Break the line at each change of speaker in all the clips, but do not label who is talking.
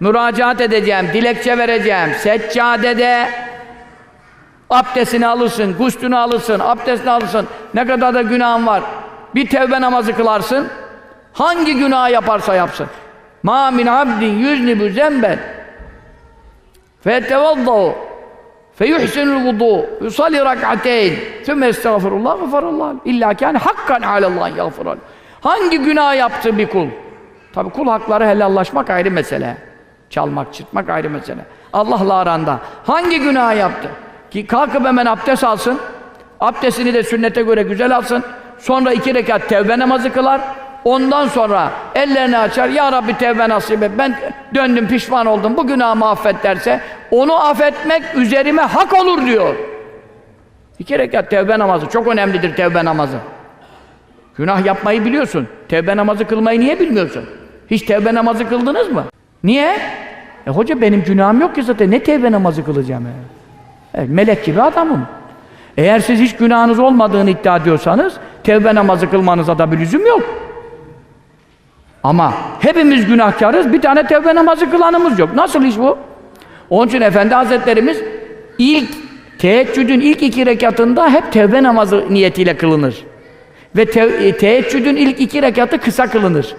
müracaat edeceğim, dilekçe vereceğim. Seccadede abdestini alırsın, guslünü alırsın, abdestini alırsın. Ne kadar da günahın var. Bir tevbe namazı kılarsın. Hangi günah yaparsa yapsın. Ma min abdin yüznibu zemben fetevaddau feyuhsinul vudu yusalli rak'ateyn thumma estağfirullah gıfarullah illa kâne hakkan alallah yağfirullah hangi günah yaptı bir kul tabi kul hakları helallaşmak ayrı mesele çalmak çırpmak ayrı mesele. Allah'la aranda. Hangi günah yaptı? Ki kalkıp hemen abdest alsın. Abdestini de sünnete göre güzel alsın. Sonra iki rekat tevbe namazı kılar. Ondan sonra ellerini açar, Ya Rabbi tevbe nasip et, ben döndüm pişman oldum, bu günahımı affet derse, onu affetmek üzerime hak olur diyor. İki rekat tevbe namazı, çok önemlidir tevbe namazı. Günah yapmayı biliyorsun, tevbe namazı kılmayı niye bilmiyorsun? Hiç tevbe namazı kıldınız mı? Niye? E hoca benim günahım yok ki zaten, ne tevbe namazı kılacağım ya? Evet, melek gibi adamım. Eğer siz hiç günahınız olmadığını iddia ediyorsanız, tevbe namazı kılmanıza da bir lüzum yok. Ama hepimiz günahkarız, bir tane tevbe namazı kılanımız yok. Nasıl iş bu? Onun için Efendi Hazretlerimiz ilk teheccüdün ilk iki rekatında hep tevbe namazı niyetiyle kılınır. Ve te e, teheccüdün ilk iki rekatı kısa kılınır.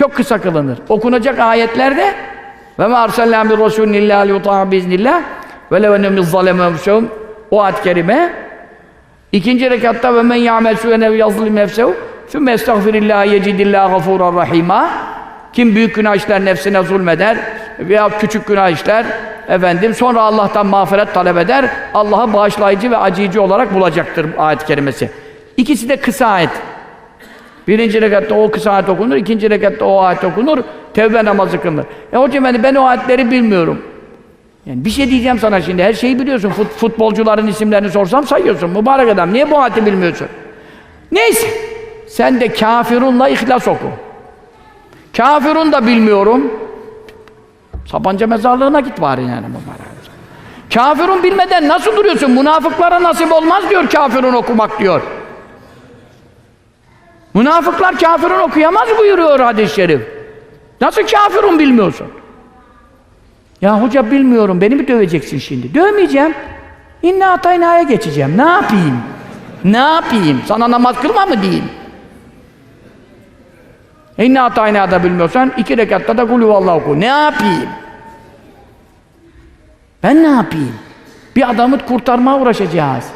Çok kısa kılınır. Okunacak ayetlerde ve ma arsalna bir rasulin illa liyuta'a biiznillah ve lev ennemiz zaleme o ayet-i kerime İkinci rekatta ve men ya'mel su'en ev yazlim nefsehu Sümme estağfirillah yecidillah gafurur rahima. Kim büyük günah işler nefsine zulmeder veya küçük günah işler efendim sonra Allah'tan mağfiret talep eder. Allah'ı bağışlayıcı ve acıyıcı olarak bulacaktır ayet-i kerimesi. İkisi de kısa ayet. Birinci rekatta o kısa ayet okunur, ikinci rekatta o ayet okunur, tevbe namazı kılınır. E hocam ben, ben o ayetleri bilmiyorum. Yani bir şey diyeceğim sana şimdi, her şeyi biliyorsun. Fut, futbolcuların isimlerini sorsam sayıyorsun. Mübarek adam, niye bu ayeti bilmiyorsun? Neyse. Sen de kafirunla ihlas oku. Kafirun da bilmiyorum. Sapanca mezarlığına git bari yani mübarek. Kafirun bilmeden nasıl duruyorsun? Münafıklara nasip olmaz diyor kafirun okumak diyor. Münafıklar kafirun okuyamaz buyuruyor hadis-i şerif. Nasıl kafirun bilmiyorsun? Ya hoca bilmiyorum, beni mi döveceksin şimdi? Dövmeyeceğim. İnna ataynaya geçeceğim. Ne yapayım? Ne yapayım? Sana namaz kılma mı diyeyim? İnna ataynaya da bilmiyorsan iki rekatta da kulü oku. Ne yapayım? Ben ne yapayım? Bir adamı kurtarmaya uğraşacağız.